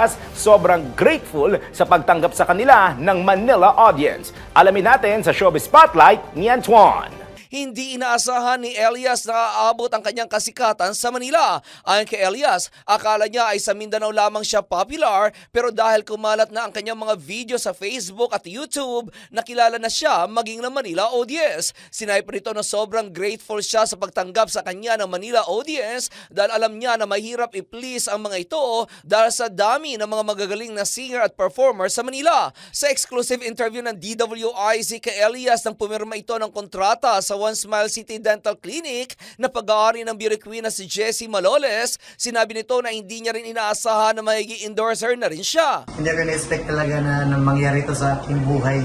Elias sobrang grateful sa pagtanggap sa kanila ng Manila audience. Alamin natin sa Showbiz Spotlight ni Antoine. Hindi inaasahan ni Elias na aabot ang kanyang kasikatan sa Manila. Ayon kay Elias, akala niya ay sa Mindanao lamang siya popular pero dahil kumalat na ang kanyang mga video sa Facebook at YouTube, nakilala na siya maging ng Manila audience. Sinabi nito na sobrang grateful siya sa pagtanggap sa kanya ng Manila audience dahil alam niya na mahirap i-please ang mga ito dahil sa dami ng mga magagaling na singer at performer sa Manila. Sa exclusive interview ng DWIZ kay Elias nang pumirma ito ng kontrata sa One Smile City Dental Clinic na pag-aari ng beauty queen na si Jessie Maloles, sinabi nito na hindi niya rin inaasahan na magiging endorser na rin siya. Hindi ko na-expect talaga na, na mangyari to sa aking buhay.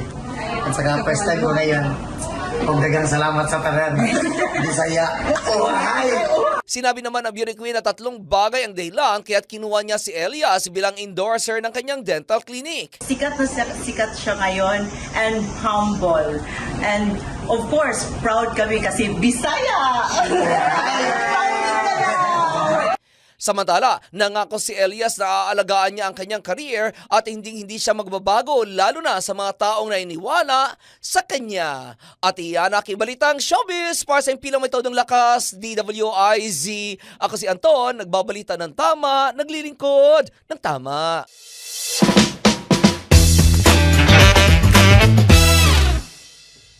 At saka first time ko ngayon. Kung dagang salamat sa tanan. Bisaya. Oh, hi! Sinabi naman ng beauty queen na tatlong bagay ang dahilan kaya't kinuha niya si Elias bilang endorser ng kanyang dental clinic. sikat na sikat, sikat siya ngayon and humble. And of course, proud kami kasi Bisaya! Samantala, nangako si Elias na aalagaan niya ang kanyang career at hindi hindi siya magbabago lalo na sa mga taong nainiwala sa kanya. At iyan ang kibalitang showbiz para sa impilang may todong lakas, DWIZ. Ako si Anton, nagbabalita ng tama, naglilingkod ng tama.